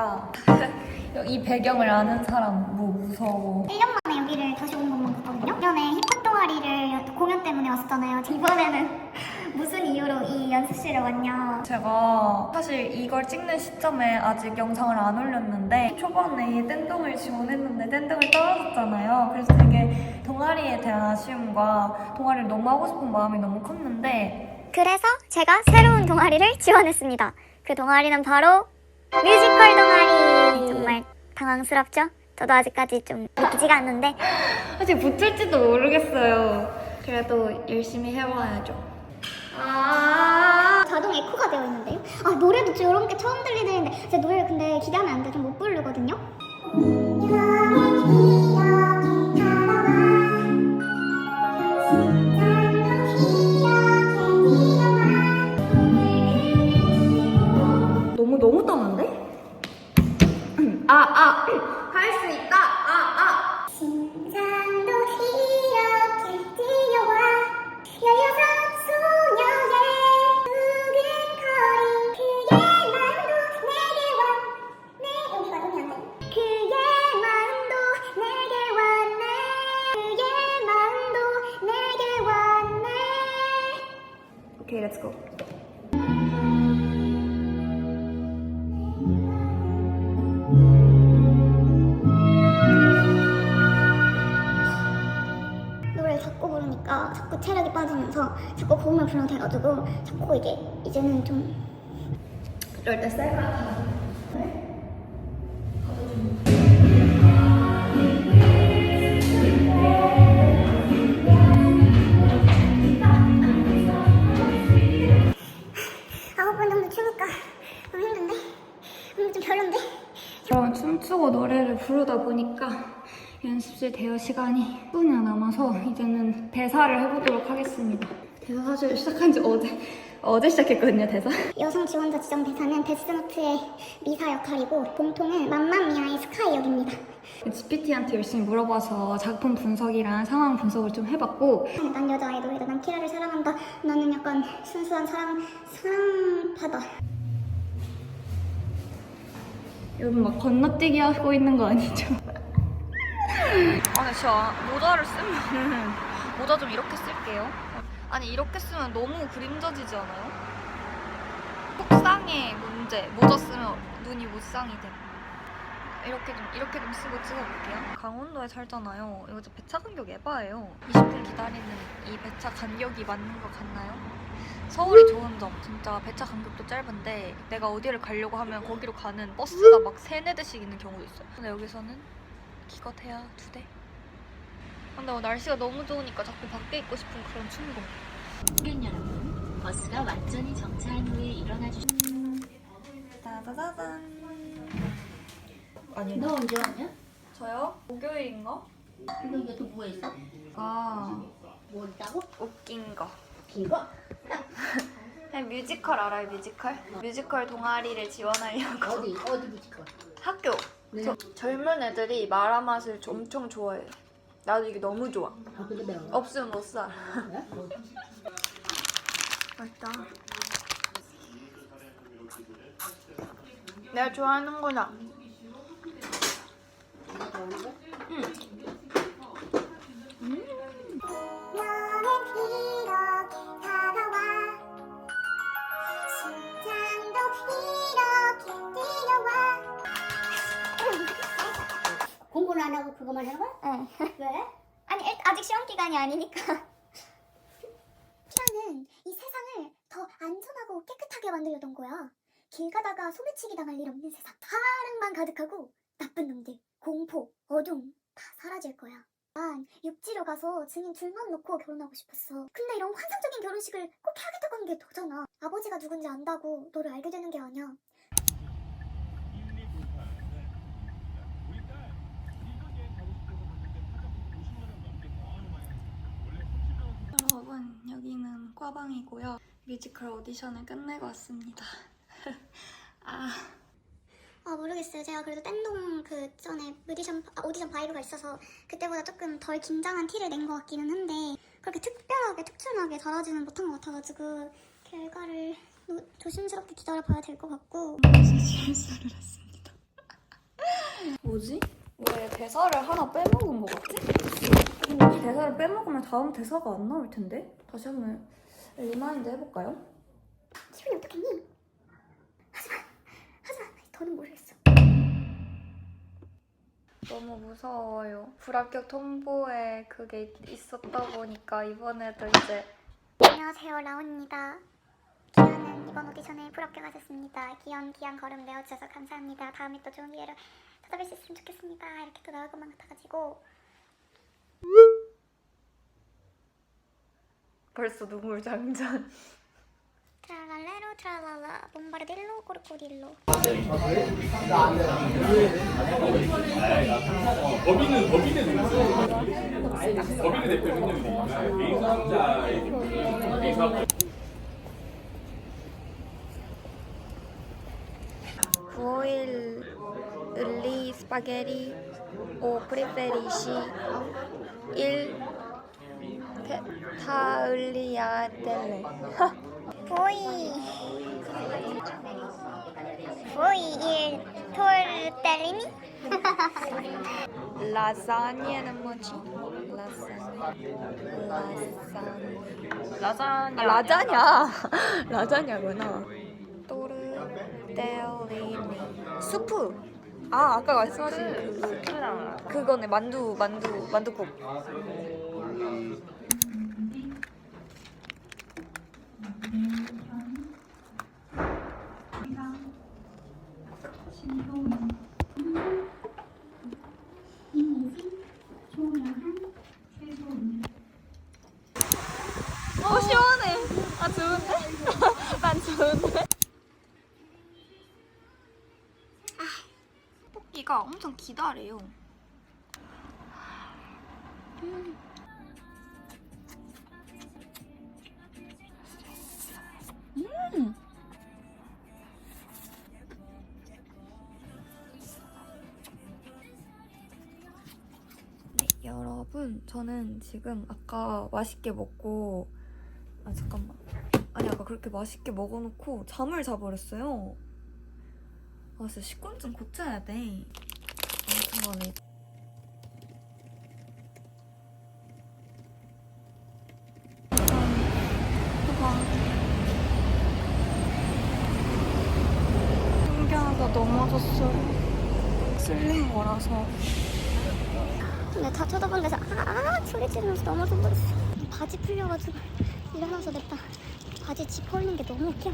왔습니다. 이 배경을 아는 사람 뭐 무서워. 1년 만에 여기를 다시 온 것만 같거든요. 전에 힙합 동아리를 공연 때문에 왔었잖아요. 이번에는 무슨 이유로 이 연습실에 왔냐. 제가 사실 이걸 찍는 시점에 아직 영상을 안 올렸는데 초반에 댄동을 지원했는데 댄동을 떨어졌잖아요. 그래서 되게 동아리에 대한 아쉬움과 동아리를 너무 하고 싶은 마음이 너무 컸는데 그래서 제가 새로운 동아리를 지원했습니다. 그 동아리는 바로 뮤지컬 동아리. 정말 당황스럽죠? 저도 아직까지 좀 믿기지가 않는데 사실 붙을지도 모르겠어요. 그래도 열심히 해봐야죠. 아 자동 에코가 되어 있는데요? 아 노래도 저런 게 처음 들리는데 제 노래를 근데 기대하면 안 돼. 좀 못 부르거든요. 아, 때 셀카. 아홉 번 정도 춤추고 노래를 부르다 보니까 연습실 대여 시간이 10분이나 남아서 이제는 대사를 해보도록 하겠습니다. 대사 사실 시작한 지 어제, 어제 시작했거든요, 대사. 여성 지원자 지정 대사는 데스노트의 미사 역할이고 봉통은 맘마미아의 스카이 역입니다. GPT한테 열심히 물어봐서 작품 분석이랑 상황 분석을 좀 해봤고 난 여자 아이돌이다. 난 키라를 사랑한다. 나는 약간 순수한 사랑 사랑파다. 여러분 막 건너뛰기 하고 있는 거 아니죠? 아니 진짜 모자를 쓰면 모자 좀 이렇게 쓸게요 아니 이렇게 쓰면 너무 그림자지지 않아요? 속상의 문제. 모자 쓰면 눈이 무쌍이 돼. 이렇게 좀 이렇게 좀 쓰고 찍어볼게요. 강원도에 살잖아요. 이거 진짜 배차 간격 에바예요. 20분 기다리는 이 배차 간격이 맞는 것 같나요? 서울이 좋은 점. 진짜 배차 간격도 짧은데 내가 어디를 가려고 하면 거기로 가는 버스가 막 세네 대씩 있는 경우도 있어요. 근데 여기서는 기껏해야 두 대. 근데 뭐 날씨가 너무 좋으니까 자꾸 밖에 있고 싶은 그런 충동. 고객 여러분, 버스가 완전히 정차한 후에 일어나 주시. 짜자자잔. 아니 너 언제 왔냐? 저요? 목요일인가? 근데 이게 또뭐 했어? 아 뭐 있다고? 웃긴 거. 긴 거? 그냥 뮤지컬 알아요 뮤지컬? 뮤지컬 동아리를 지원하려고 어디 어디 뮤지컬? 학교. 네. 저, 젊은 애들이 마라 맛을 좀 엄청 좋아해요. 나도 이게 너무 좋아. 아 근데 매워. 없으면 못 살. 네? 맛있다. 내가 좋아하는 거다. 이거 좋아하는 거? 너는 이렇게 다가와 심장도 이 공부는 안 하고 그거만 하는 거야? 네. 왜? 아니 일- 아직 시험 기간이 아니니까 피아는 이 세상을 더 안전하고 깨끗하게 만들려던 거야 길 가다가 소매치기 당할 일 없는 세상 사랑만 가득하고 나쁜 놈들 공포 어둠 다 사라질 거야 난 육지로 가서 증인 둘만 놓고 결혼하고 싶었어 근데 이런 환상적인 결혼식을 꼭 해야겠다고 하는 게 너잖아 아버지가 누군지 안다고 너를 알게 되는 게 아니야 여러분 여기는 꽈방이고요. 뮤지컬 오디션을 끝내고 왔습니다. 아 아 모르겠어요. 제가 그래도 땡동 그 전에 오디션 아, 오디션 바이브가 있어서 그때보다 조금 덜 긴장한 티를 낸 것 같기는 한데 그렇게 특별하게 특출나게 잘하지는 못한 것 같아가지고 결과를 노- 조심스럽게 기다려봐야 될 것 같고 실수를 했습니다. 뭐지? 왜 대사를 하나 빼먹은 거 같지? 근데 이 대사를 빼먹으면 다음 대사가 안 나올 텐데? 다시 한번 리마인드 해볼까요? 기분이 어떻겠니? 하지만 하지만 더는 모르겠어. 너무 무서워요. 불합격 통보에 그게 있었다 보니까 이번에도 이제 안녕하세요 라온입니다. 기현은 이번 오디션에 불합격하셨습니다. 기현 기한 걸음 내어주셔서 감사합니다. 다음에 또 좋은 기회를 찾아뵐 수 있으면 좋겠습니다. 이렇게 또 나올 것만 같아가지고 벌써 눈물 장전. 트랄랄레로 트랄랄라 롬바르딜로 꼬르꼬딜로. 법인은 법인은 법인의 대표 흔들리 미성자 미성 9일 을리 스파게티. 5 프리페리시 1 타을리아 텔레 보이. 보이 1 톨텔리니? 라자니아는 뭐지? 라자니아 라자니아 라자냐. 라자냐구나. 또르 텔리니. 수프. 아 아까 말씀하신 그 그거네. 만두 만두 만두국. 어 시원해 아 좋은데? 난 좋은데? 뽑기가 엄청 기다래요 음. 네, 여러분, 저는 지금 아까 맛있게 먹고 아 잠깐만. 아니 아까 그렇게 맛있게 먹어놓고 잠을 자버렸어요. 아 진짜 식곤증 고쳐야 돼. 아무튼간에 숨겨하다 넘어졌어요. 쓸린 거라서. 근데 다 쳐다본 데서 아, 아 소리 지르면서 넘어져 버렸어 바지 풀려가지고 일어나서 냈다 바지 지퍼 있는 게 너무 웃겨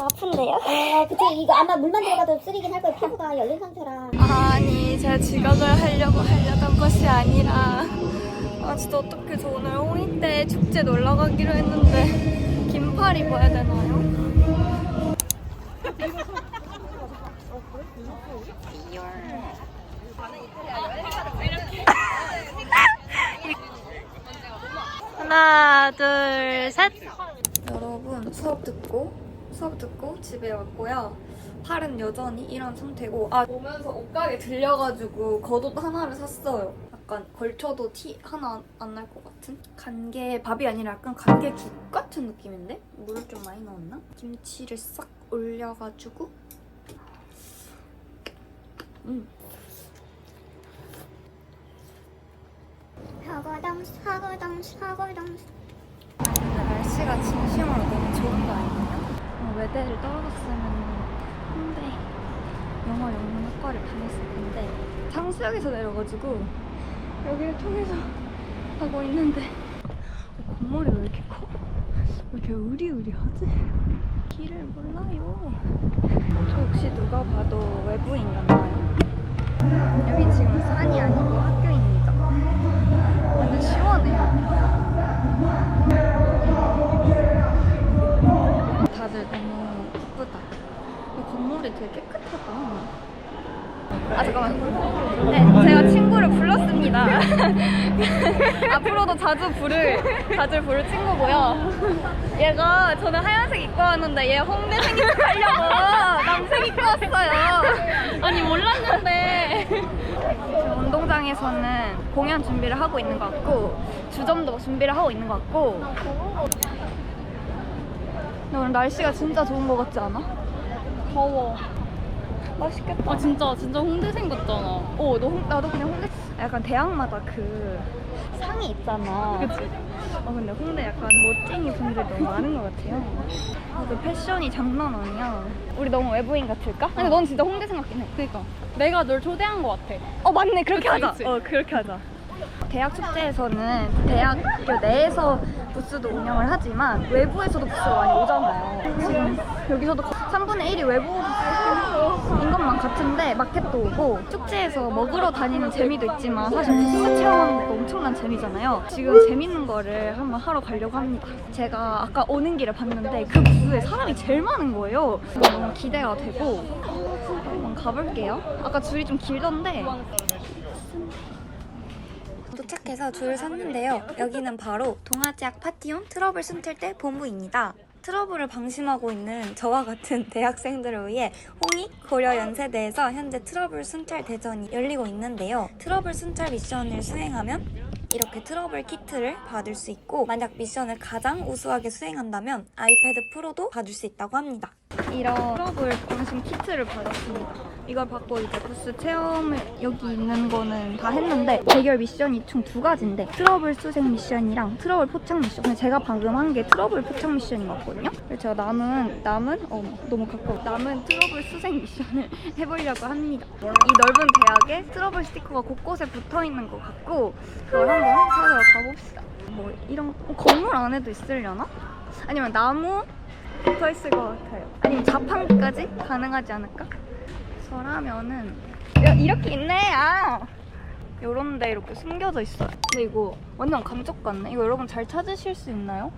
아픈데요? 아 그치 이거 아마 물만 들어가도 쓰리긴 할 거예요 피부가 열린 상태라 아니, 제가 지각을 하려고 하려던 것이 아니라 아 진짜 어떻게 저 오늘 홍익 때 축제 놀러 가기로 했는데 긴팔 입어야 되나요? 하나, 둘, 셋. 여러분 수업 듣고 수업 듣고 집에 왔고요. 팔은 여전히 이런 상태고 아 오면서 옷가게 들려가지고 겉옷 하나를 샀어요. 약간 걸쳐도 티 하나 안 날 것 같은 간게 밥이 아니라 약간 간게국 같은 느낌인데 물을 좀 많이 넣었나? 김치를 싹 올려가지고 음 하거덩 하거덩 하거덩 근데 날씨가 진심으로 너무 좋은 거 아니에요? 어, 외대를 떨어졌으면 홍대 영어 영문학과를 다녔을 텐데 상수역에서 내려가지고 여기를 통해서 가고 있는데 어, 건물이 왜 이렇게 커? 왜 이렇게 으리으리하지? 길을 몰라요 저 혹시 누가 봐도 외부인 같나요? 여기 지금 산이 아니고 학교 불렀습니다. 앞으로도 자주 부를 자주 부를 친구고요. 얘가 저는 하얀색 입고 왔는데 얘 홍대색 입고 하려고 남색 입고 왔어요. 아니 몰랐는데. 지금 운동장에서는 공연 준비를 하고 있는 것 같고 주점도 준비를 하고 있는 것 같고 근데 오늘 날씨가 진짜 좋은 것 같지 않아? 더워. 맛있겠다. 아 진짜 진짜 홍대생 같잖아. 어, 너, 홍- 나도 그냥 홍대 약간 대학마다 그 상이 있잖아. 그치? 어, 근데 홍대 약간 멋쟁이 분들 너무 많은 것 같아요. 아, 그 패션이 장난 아니야. 우리 너무 외부인 같을까? 근데 넌 진짜 홍대생 같긴 해. 그니까 내가 널 초대한 거 같아. 어, 맞네. 그렇게 하자. 그치. 어, 그렇게 하자. 대학 축제에서는 대학교 내에서 부스도 운영을 하지만 외부에서도 부스가 많이 오잖아요. 지금 여기서도 3분의 1이 외부 것만 같은데 마켓도 오고 축제에서 먹으러 다니는 재미도 있지만 사실 부스 체험하는 것도 엄청난 재미잖아요. 지금 재밌는 거를 한번 하러 가려고 합니다. 제가 아까 오는 길에 봤는데 그 부스에 사람이 제일 많은 거예요. 너무 기대가 되고 한번 가볼게요. 아까 줄이 좀 길던데 도착해서 줄을 섰는데요. 여기는 바로 동아지학 파티온 트러블 순틀 때 본부입니다. 트러블을 방심하고 있는 저와 같은 대학생들을 위해 홍익 고려 연세대에서 현재 트러블 순찰 대전이 열리고 있는데요. 트러블 순찰 미션을 수행하면 이렇게 트러블 키트를 받을 수 있고 만약 미션을 가장 우수하게 수행한다면 아이패드 프로도 받을 수 있다고 합니다. 이런 트러블 방심 키트를 받았습니다. 이걸 받고 이제 부스 체험을 여기 있는 거는 다 했는데 대결 미션이 총 두 가지인데 트러블 수생 미션이랑 트러블 포착 미션. 근데 제가 방금 한 게 트러블 포착 미션인 것 같거든요. 그래서 제가 남은 남은 어 너무 가까워. 남은 트러블 수생 미션을 해보려고 합니다. 이 넓은 대학에 트러블 스티커가 곳곳에 붙어 있는 것 같고 그걸 한번 찾으러 가봅시다. 뭐 이런 어, 건물 안에도 있으려나? 아니면 나무 붙어 있을 것 같아요. 아니면 자판기까지 가능하지 않을까? 저라면은 야, 이렇게 있네. 아. 요런데 이렇게 숨겨져 있어요. 근데 이거 완전 감쪽 같네. 이거 여러분 잘 찾으실 수 있나요?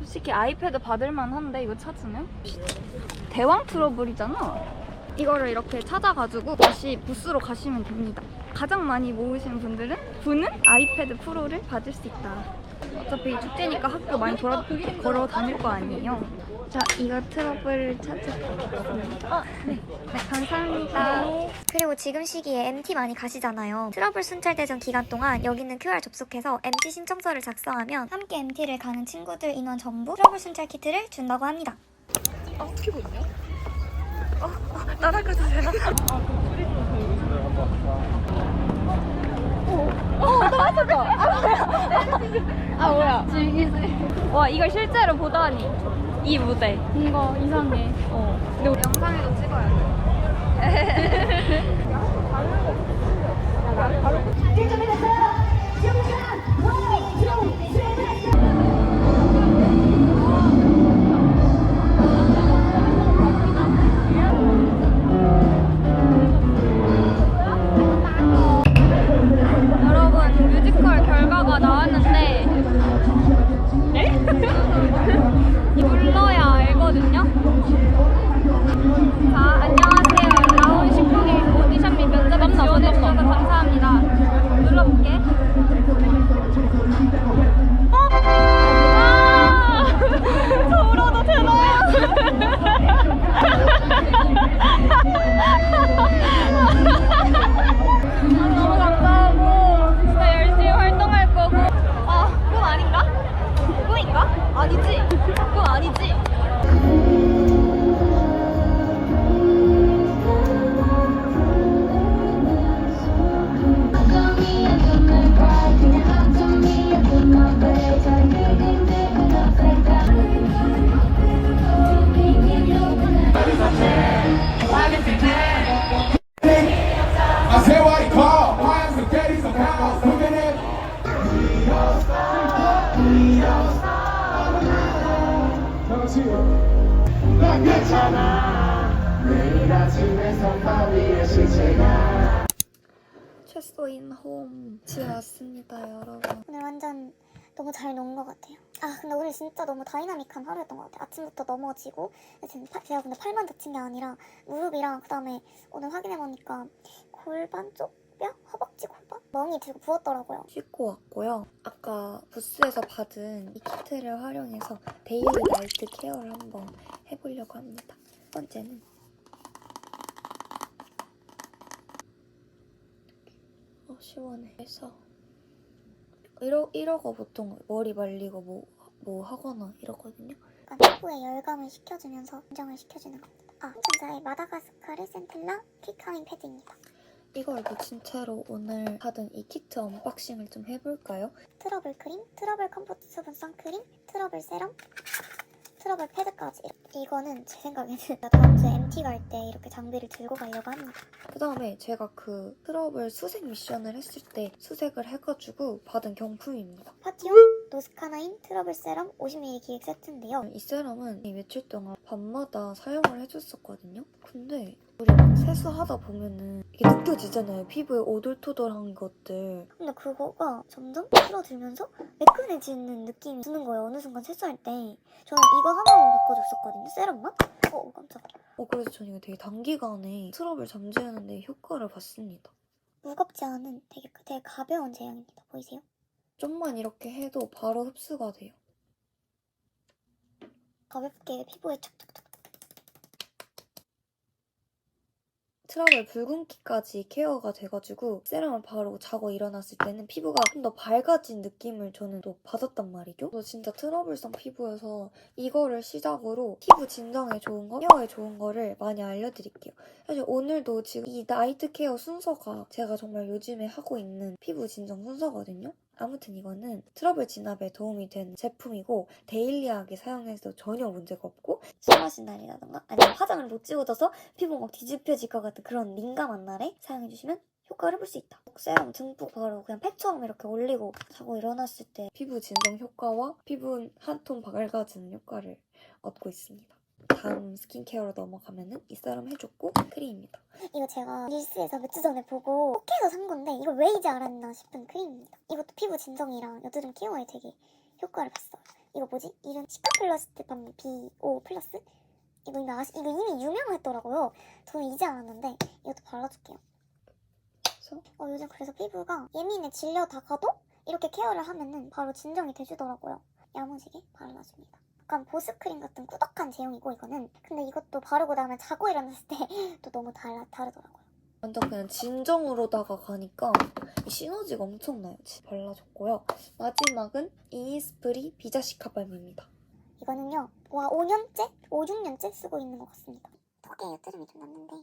솔직히 아이패드 받을만 한데 이거 찾으면 대왕 트러블이잖아. 이거를 이렇게 찾아가지고 다시 부스로 가시면 됩니다. 가장 많이 모으신 분들은 분은 아이패드 프로를 받을 수 있다. 어차피 축제니까 학교 많이 돌아 걸어 다닐 거 아니에요. 자, 이거 트러블 찾아보겠습니다. 어, 네. 네, 감사합니다. 그리고 지금 시기에 MT 많이 가시잖아요. 트러블 순찰 대전 기간 동안 여기 있는 QR 접속해서 MT 신청서를 작성하면 함께 MT를 가는 친구들 인원 전부 트러블 순찰 키트를 준다고 합니다. 아, 어떻게 보냐? 어, 어, 날아가도 되나? 어, 또 맞았어. 아, 뭐야. 즐기지. 와, 이걸 실제로 보다니. 이 무대. 뭔가 이상해. 어. 근데 우리 영상에도 찍어야 돼. 여러분 최소인 홈 집에 왔습니다 여러분 오늘 완전 너무 잘 논 것 같아요. 아 근데 오늘 진짜 너무 다이나믹한 하루였던 것 같아요. 아침부터 넘어지고 지금 팔- 제가 근데 팔만 다친 게 아니라 무릎이랑 그 다음에 오늘 확인해 보니까 골반 쪽 뼈? 허벅지 골반? 멍이 들고 부었더라고요. 씻고 왔고요 아까 부스에서 받은 이 키트를 활용해서 데일리 나이트 케어를 한번 해보려고 합니다 첫 번째는 시원해 그래서 이러, 이러고 보통 머리 말리고 뭐, 뭐 하거나 이러거든요 약간 피부에 열감을 식혀주면서 진정을 시켜주는 겁니다. 아, 전자의 마다가스카르 센텔라 퀵카밍 패드입니다. 이걸 붙인 채로 오늘 하던 이 키트 언박싱을 좀 해볼까요? 트러블 크림, 트러블 컴포트 수분 선크림, 트러블 세럼, 트러블 패드까지. 이거는 제 생각에는 다음 주에 MT 갈 때 이렇게 장비를 들고 가려고 합니다. 그 다음에 제가 그 트러블 수색 미션을 했을 때 수색을 해가지고 받은 경품입니다. 파티용 노스카나인 트러블 세럼 50ml 기획 세트인데요. 이 세럼은 이 며칠 동안 밤마다 사용을 해줬었거든요. 근데 우리 막 세수하다 보면은 이게 느껴지잖아요. 피부에 오돌토돌한 것들. 근데 그거가 점점 줄어들면서 매끈해지는 느낌이 드는 거예요. 어느 순간 세수할 때. 저는 이거 하나만 바꿔줬었거든요. 세럼만. 어, 깜짝이야. 어, 그래서 저는 이거 되게 단기간에 트러블 잠재우는 데 효과를 봤습니다. 무겁지 않은 되게, 되게 가벼운 제형입니다. 보이세요? 좀만 이렇게 해도 바로 흡수가 돼요. 가볍게 피부에 촉촉촉. 트러블 붉은기까지 케어가 돼가지고 세럼을 바르고 자고 일어났을 때는 피부가 좀 더 밝아진 느낌을 저는 또 받았단 말이죠. 저 진짜 트러블성 피부여서 이거를 시작으로 피부 진정에 좋은 거, 케어에 좋은 거를 많이 알려드릴게요. 사실 오늘도 지금 이 나이트 케어 순서가 제가 정말 요즘에 하고 있는 피부 진정 순서거든요. 아무튼 이거는 트러블 진압에 도움이 되는 제품이고 데일리하게 사용해서 전혀 문제가 없고 심하신 날이라던가 아니면 화장을 못 지워져서 피부가 막 뒤집혀질 것 같은 그런 민감한 날에 사용해주시면 효과를 볼 수 있다. 세럼 듬뿍 바르고 그냥 팩처럼 이렇게 올리고 자고 일어났을 때 피부 진정 효과와 피부 한 톤 밝아지는 효과를 얻고 있습니다. 다음 스킨케어로 넘어가면은 이 세럼 해줬고 크림입니다. 이거 제가 릴스에서 몇 주 전에 보고 혹해서 산 건데 이걸 왜 이제 알았나 싶은 크림입니다. 이것도 피부 진정이랑 여드름 케어에 되게 효과를 봤어요. 이거 뭐지? 이름 시카 플러스 스테판 B5 플러스? 이거 이미 아시, 이거 이미 유명했더라고요. 저는 이제 알았는데 이것도 발라줄게요. 그래서 어, 요즘 그래서 피부가 예민해 질려다가도 이렇게 케어를 하면은 바로 진정이 돼주더라고요. 야무지게 발라줍니다. 약간 보습크림 같은 꾸덕한 제형이고 이거는 근데 이것도 바르고 나면 자고 일어났을 때 또 너무 달라, 다르더라고요. 완전 그냥 진정으로다가 가니까 이 시너지가 엄청나요. 발라줬고요. 마지막은 이니스프리 비자시카 발매입니다. 이거는요, 와, 5년째? 5, 6년째 쓰고 있는 것 같습니다. 턱에 여드름이 좀 났는데,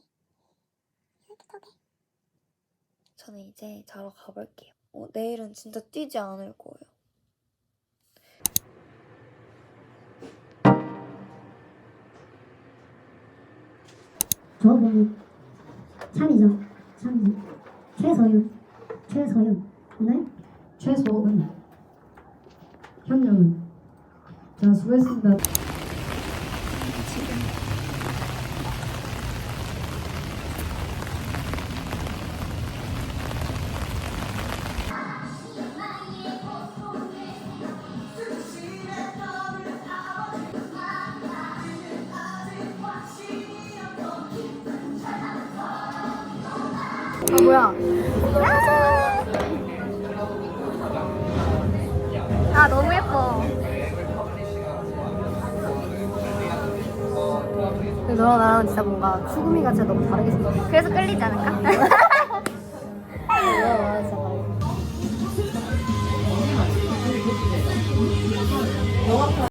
이렇게 턱에. 저는 이제 자러 가볼게요. 어, 내일은 진짜 뛰지 않을 거예요. 저분이 참이죠. 참이. 최서윤. 최서윤. 오늘 최소은. 현영은. 자, 수고했습니다. 뭐야? 아, 너무 예뻐. 근데 너랑 나랑 진짜 뭔가 수금이가 진짜 너무 다르게 생겼어. 그래서 끌리지 않을까?